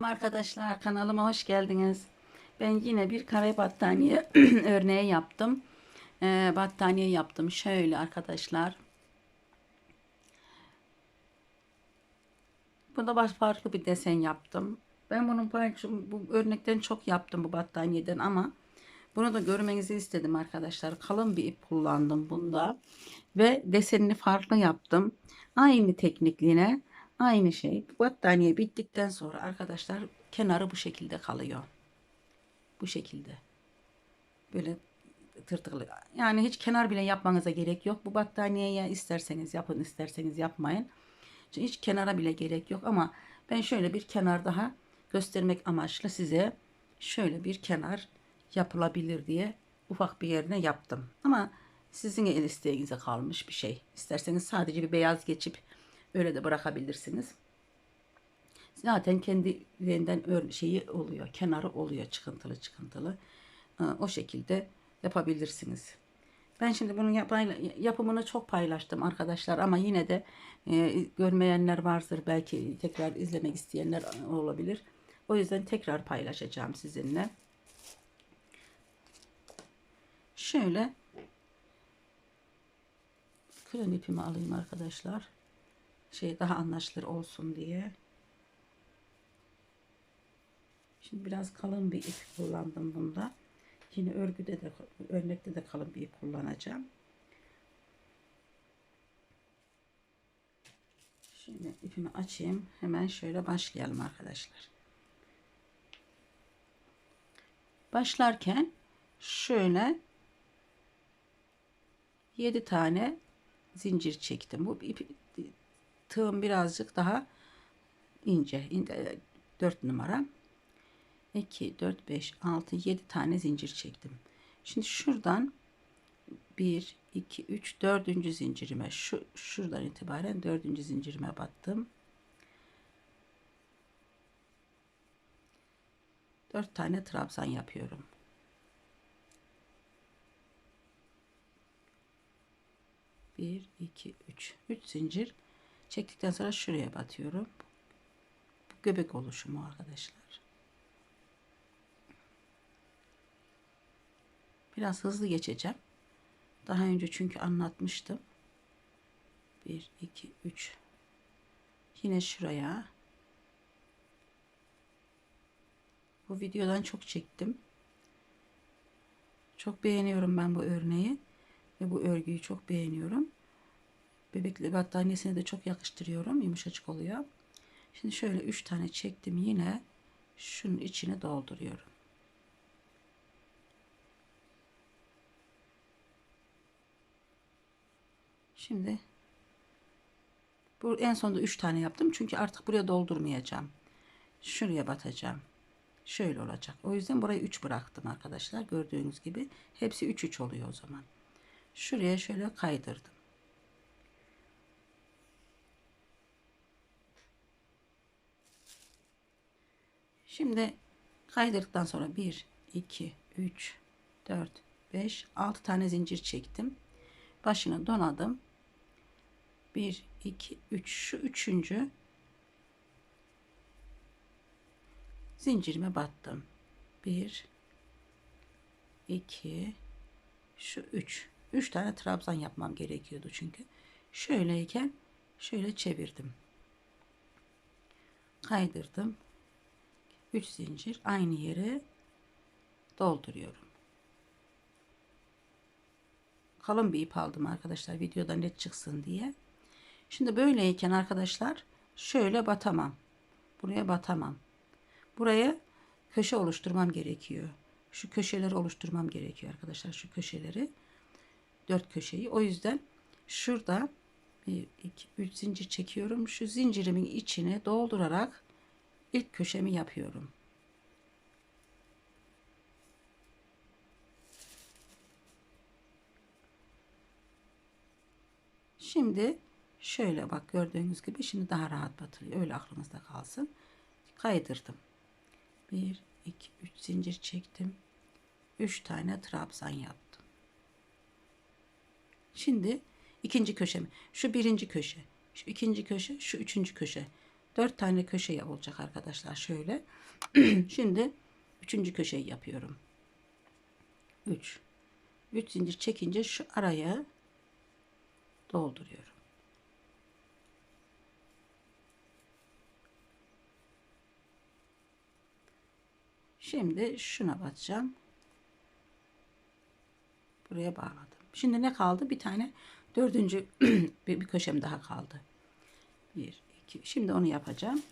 Arkadaşlar kanalıma hoş geldiniz. Ben yine bir kare battaniye örneği yaptım. Ee, battaniye yaptım. Şöyle arkadaşlar. Burada baş farklı bir desen yaptım. Ben bunun bu örnekten çok yaptım bu battaniyeden ama bunu da görmenizi istedim arkadaşlar. Kalın bir ip kullandım bunda ve desenini farklı yaptım. Aynı teknikliğine aynı şey. Battaniye bittikten sonra arkadaşlar kenarı bu şekilde kalıyor. Bu şekilde. Böyle tırtıklı. Yani hiç kenar bile yapmanıza gerek yok. Bu battaniyeye isterseniz yapın, isterseniz yapmayın. Hiç kenara bile gerek yok ama ben şöyle bir kenar daha göstermek amaçlı size şöyle bir kenar yapılabilir diye ufak bir yerine yaptım. Ama sizin el isteğinize kalmış bir şey. İsterseniz sadece bir beyaz geçip öyle de bırakabilirsiniz. Zaten kendiliğinden ör şeyi oluyor. Kenarı oluyor çıkıntılı çıkıntılı. Ee, O şekilde yapabilirsiniz. Ben şimdi bunun yap- yapımını çok paylaştım arkadaşlar ama yine de e, görmeyenler vardır belki tekrar izlemek isteyenler olabilir. O yüzden tekrar paylaşacağım sizinle. Şöyle kren ipimi alayım arkadaşlar. Şey daha anlaşılır olsun diye. Şimdi biraz kalın bir ip kullandım bunda. Yine örgüde de örnekte de kalın bir ip kullanacağım. Şimdi ipimi açayım. Hemen şöyle başlayalım arkadaşlar. Başlarken şöyle 7 tane zincir çektim. Bu ip, tığım birazcık daha ince. ince 4 numara. 2, 4, 5, 6, 7 tane zincir çektim. Şimdi şuradan 1, 2, 3, 4. zincirime şu şuradan itibaren 4. zincirime battım. 4 tane trabzan yapıyorum. Bir, iki, üç. Üç zincir çektikten sonra şuraya batıyorum. Bu göbek oluşumu arkadaşlar. Biraz hızlı geçeceğim. Daha önce çünkü anlatmıştım. 1, 2, 3. Yine şuraya. Bu videodan çok çektim. Çok beğeniyorum ben bu örneği. Ve bu örgüyü çok beğeniyorum. Bebekli battaniyesine de çok yakıştırıyorum. Yumuşacık oluyor. Şimdi şöyle 3 tane çektim. Yine şunun içine dolduruyorum. Şimdi bu en sonunda 3 tane yaptım. Çünkü artık buraya doldurmayacağım. Şuraya batacağım. Şöyle olacak. O yüzden burayı 3 bıraktım arkadaşlar. Gördüğünüz gibi hepsi 3 3 oluyor o zaman. Şuraya şöyle kaydırdım. Şimdi kaydırdıktan sonra 1 2 3 4 5 6 tane zincir çektim. Başını donadım. 1 2 3 şu üçüncü zincirime battım. 1 2 şu 3 3 tane trabzan yapmam gerekiyordu çünkü şöyleyken şöyle çevirdim kaydırdım 3 zincir aynı yere dolduruyorum. Kalın bir ip aldım arkadaşlar videoda net çıksın diye. Şimdi böyleyken arkadaşlar şöyle batamam. Buraya batamam. Buraya köşe oluşturmam gerekiyor. Şu köşeleri oluşturmam gerekiyor arkadaşlar şu köşeleri. Dört köşeyi. O yüzden şurada 1 2 3 zincir çekiyorum. Şu zincirimin içine doldurarak ilk köşemi yapıyorum. Şimdi şöyle bak gördüğünüz gibi şimdi daha rahat batırıyor. Öyle aklınızda kalsın. Kaydırdım. 1 2 3 zincir çektim. 3 tane trabzan yaptım. Şimdi ikinci köşemi. Şu birinci köşe şu ikinci köşe şu üçüncü köşe 4 tane köşe olacak arkadaşlar şöyle. Şimdi üçüncü köşeyi yapıyorum. 3 3 zincir çekince şu araya dolduruyorum. Şimdi şuna batacağım. Buraya bağladım. Şimdi ne kaldı? Bir tane dördüncü bir, bir köşem daha kaldı. Bir. Şimdi onu yapacağım.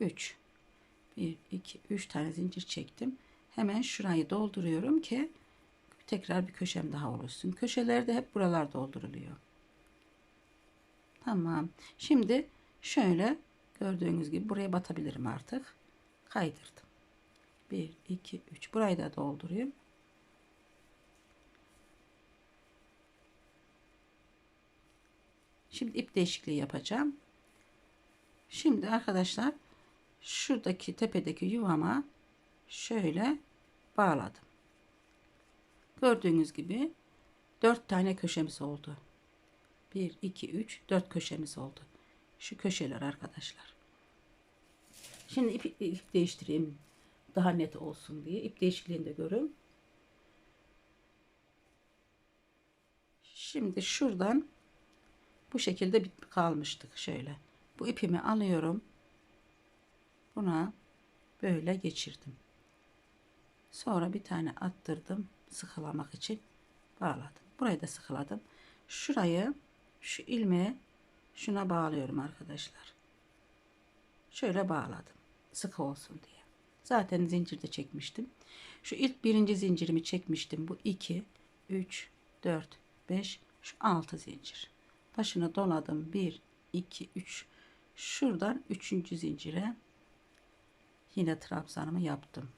Üç. Bir, iki, üç tane zincir çektim. Hemen şurayı dolduruyorum ki tekrar bir köşem daha oluşsun. Köşelerde hep buralar dolduruluyor. Tamam. Şimdi şöyle gördüğünüz gibi buraya batabilirim artık. Kaydırdım. 1, 2, 3. Burayı da doldurayım. Şimdi ip değişikliği yapacağım. Şimdi arkadaşlar şuradaki tepedeki yuvama şöyle bağladım. Gördüğünüz gibi 4 tane köşemiz oldu. 1, 2, 3, 4 köşemiz oldu. Şu köşeler arkadaşlar. Şimdi ip, ip değiştireyim. Daha net olsun diye. ip değişikliğini de görün. Şimdi şuradan bu şekilde kalmıştık şöyle. Bu ipimi alıyorum. Buna böyle geçirdim. Sonra bir tane attırdım sıkılamak için bağladım. Burayı da sıkıladım. Şurayı şu ilmeğe şuna bağlıyorum arkadaşlar. Şöyle bağladım. Sıkı olsun diye. Zaten zincirde çekmiştim. Şu ilk birinci zincirimi çekmiştim. Bu 2, 3, 4, 5, şu 6 zincir. Başına doladım. 1, 2, 3. Şuradan 3. zincire yine trabzanımı yaptım.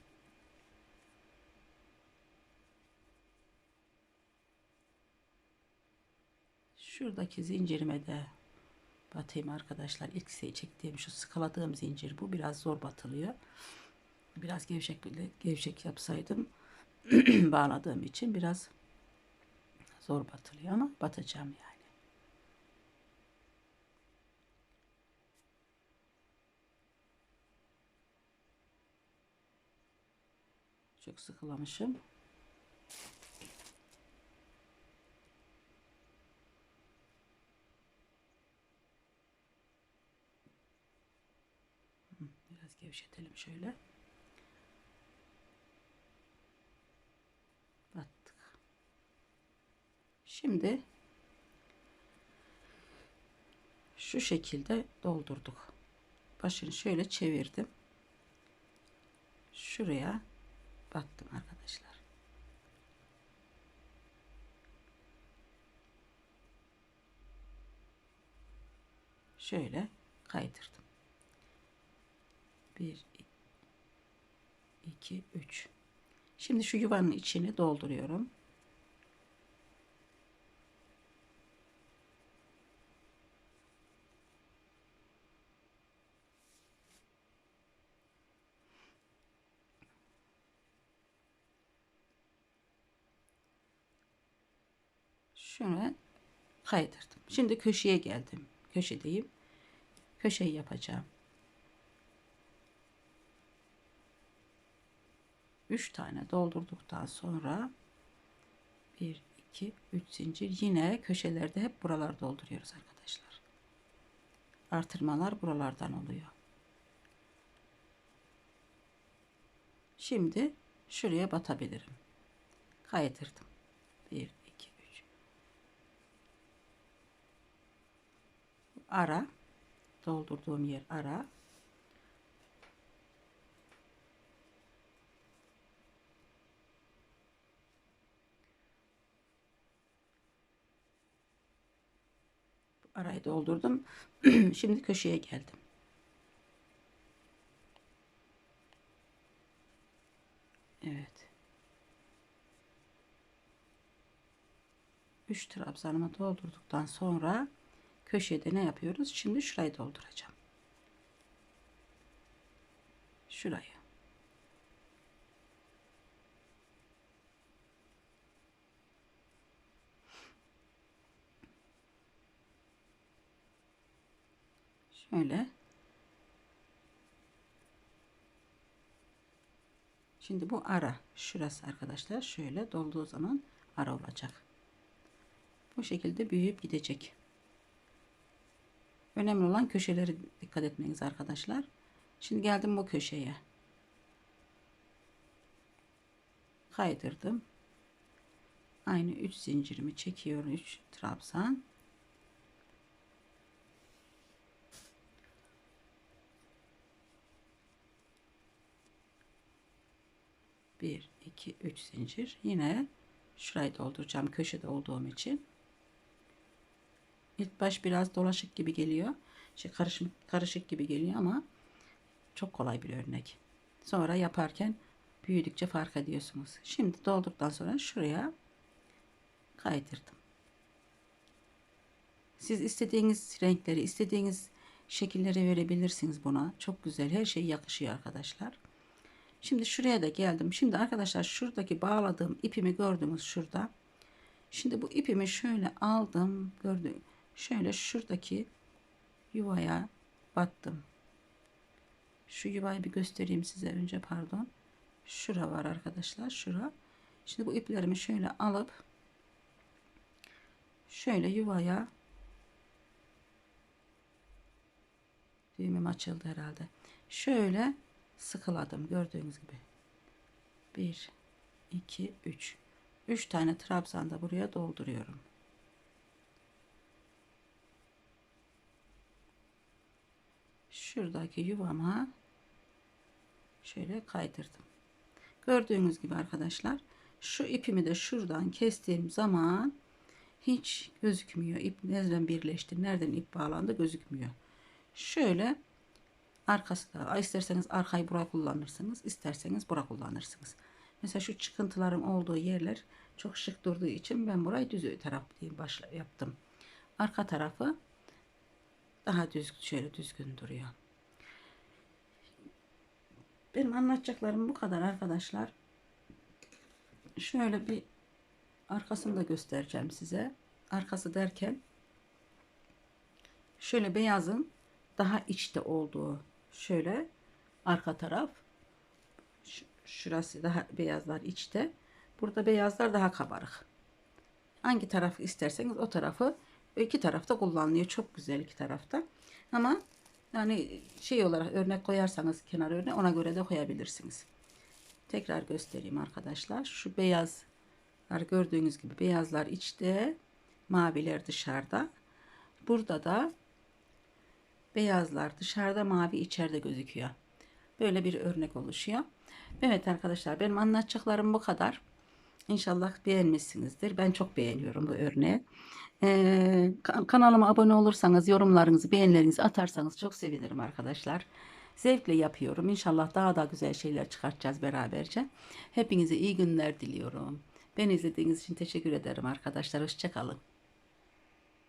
Şuradaki zincirime de batayım arkadaşlar. İlk şey çektiğim şu sıkıladığım zincir bu. Biraz zor batılıyor. Biraz gevşek gevşek yapsaydım bağladığım için biraz zor batılıyor ama batacağım yani. Çok sıkılamışım. gevşetelim şöyle. Battık. Şimdi şu şekilde doldurduk. Başını şöyle çevirdim. Şuraya battım arkadaşlar. Şöyle kaydırdım. 1 2 3 Şimdi şu yuvanın içini dolduruyorum. Kaydırdım. Şimdi köşeye geldim. Köşedeyim. Köşeyi yapacağım. 3 tane doldurduktan sonra 1 2 3 zincir yine köşelerde hep buralar dolduruyoruz arkadaşlar. Artırmalar buralardan oluyor. Şimdi şuraya batabilirim. Kaydırdım. 1 2 3 ara doldurduğum yer ara arayı doldurdum. Şimdi köşeye geldim. Evet. 3 trabzanımı doldurduktan sonra köşede ne yapıyoruz? Şimdi şurayı dolduracağım. Şurayı. Şöyle. Şimdi bu ara. Şurası arkadaşlar şöyle dolduğu zaman ara olacak. Bu şekilde büyüyüp gidecek. Önemli olan köşeleri dikkat etmeniz arkadaşlar. Şimdi geldim bu köşeye. Kaydırdım. Aynı 3 zincirimi çekiyorum. 3 trabzan. Bir, iki, üç zincir. Yine şurayı dolduracağım köşede olduğum için. İlk baş biraz dolaşık gibi geliyor. Şey karışık, karışık gibi geliyor ama çok kolay bir örnek. Sonra yaparken büyüdükçe fark ediyorsunuz. Şimdi dolduktan sonra şuraya kaydırdım. Siz istediğiniz renkleri, istediğiniz şekilleri verebilirsiniz buna. Çok güzel. Her şey yakışıyor arkadaşlar. Şimdi şuraya da geldim. Şimdi arkadaşlar şuradaki bağladığım ipimi gördünüz şurada. Şimdi bu ipimi şöyle aldım. Gördüm. Şöyle şuradaki yuvaya battım. Şu yuvayı bir göstereyim size önce pardon. Şura var arkadaşlar. Şura. Şimdi bu iplerimi şöyle alıp şöyle yuvaya düğümüm açıldı herhalde. Şöyle sıkıladım gördüğünüz gibi. 1 2 3 3 tane trabzan da buraya dolduruyorum. Şuradaki yuvama şöyle kaydırdım. Gördüğünüz gibi arkadaşlar şu ipimi de şuradan kestiğim zaman hiç gözükmüyor. İp nereden birleşti, nereden ip bağlandı gözükmüyor. Şöyle arkası da isterseniz arkayı buraya kullanırsınız, isterseniz bura kullanırsınız. Mesela şu çıkıntıların olduğu yerler çok şık durduğu için ben burayı düz taraf diye başla yaptım. Arka tarafı daha düz şöyle düzgün duruyor. Benim anlatacaklarım bu kadar arkadaşlar. Şöyle bir arkasını da göstereceğim size. Arkası derken şöyle beyazın daha içte olduğu şöyle arka taraf şurası daha beyazlar içte. Burada beyazlar daha kabarık. Hangi tarafı isterseniz o tarafı iki tarafta kullanılıyor. Çok güzel iki tarafta. Ama yani şey olarak örnek koyarsanız kenar örnek ona göre de koyabilirsiniz. Tekrar göstereyim arkadaşlar. Şu beyazlar gördüğünüz gibi beyazlar içte, maviler dışarıda. Burada da beyazlar dışarıda, mavi içeride gözüküyor. Böyle bir örnek oluşuyor. Evet arkadaşlar benim anlatacaklarım bu kadar. İnşallah beğenmişsinizdir. Ben çok beğeniyorum bu örneği. Ee, kanalıma abone olursanız, yorumlarınızı, beğenilerinizi atarsanız çok sevinirim arkadaşlar. Zevkle yapıyorum. İnşallah daha da güzel şeyler çıkartacağız beraberce. Hepinize iyi günler diliyorum. Beni izlediğiniz için teşekkür ederim arkadaşlar. Hoşçakalın.